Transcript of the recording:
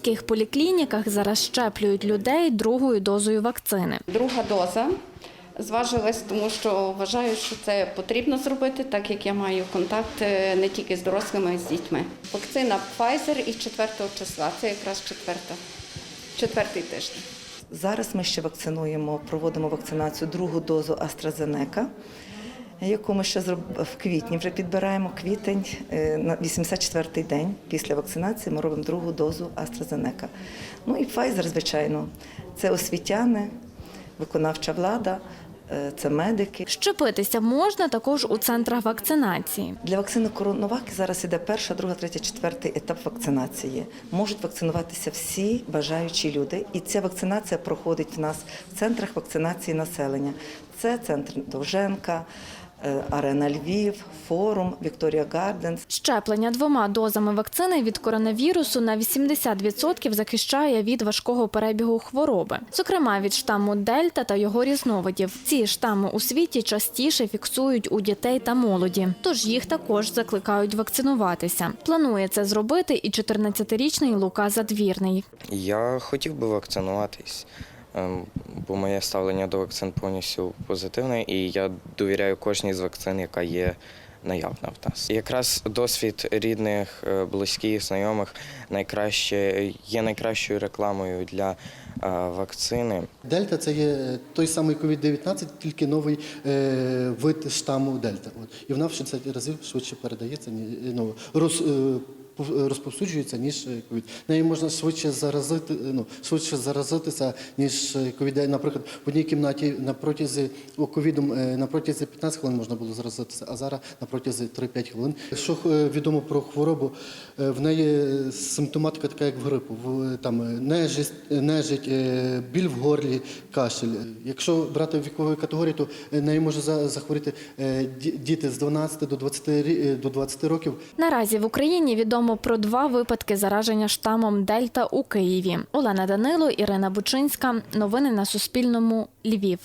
міських поліклініках зараз щеплюють людей другою дозою вакцини. Друга доза зважилась, тому що вважаю, що це потрібно зробити, так як я маю контакт е, не тільки з дорослими, а й з дітьми. Вакцина Pfizer із 4 числа, це якраз четверта, четвертий тиждень. Зараз ми ще вакцинуємо, проводимо вакцинацію другу дозу AstraZeneca, яку ми ще зроб- в квітні вже підбираємо. Квітень е, на 84-й день після вакцинації ми робимо другу дозу AstraZeneca. Ну і Pfizer, звичайно, це освітяни, виконавча влада, е, це медики. Щепитися можна також у центрах вакцинації. Для вакцини Коронавак зараз іде перша, друга, третя, четвертий етап вакцинації. Можуть вакцинуватися всі бажаючі люди, і ця вакцинація проходить в нас в центрах вакцинації населення. Це центр Довженка, Арена Львів, форум Вікторія Гарденс. Щеплення двома дозами вакцини від коронавірусу на 80% захищає від важкого перебігу хвороби, зокрема від штаму Дельта та його різновидів. Ці штами у світі частіше фіксують у дітей та молоді, тож їх також закликають вакцинуватися. Планує це зробити і 14-річний Лука Задвірний. Я хотів би вакцинуватись, ем, бо моє ставлення до вакцин повністю позитивне, і я довіряю кожній з вакцин, яка є наявна в нас. Якраз досвід рідних, е, близьких, знайомих найкраще є найкращою рекламою для е, вакцини. Дельта це є той самий COVID-19, тільки новий е, вид штаму Дельта. От. І вона в 60 разів швидше передається, ну, роз, розповсюджується, ніж е, ковід. Нею можна швидше заразити, ну, швидше заразитися, ніж е, ковід. Наприклад, в одній кімнаті на протязі ковідом е, на протязі 15 хвилин можна було заразитися, а зараз на протязі 3-5 хвилин. Що е, відомо про хворобу, е, в неї симптоматика така, як в грипу. Там е, нежить, нежить, е, біль в горлі, кашель. Якщо брати вікової категорії, то е, нею може за- захворіти е, ді- діти з 12 до 20, рі- е, до 20 років. Наразі в Україні відомо про два випадки зараження штамом Дельта у Києві. Олена Данило, Ірина Бучинська. Новини на Суспільному. Львів.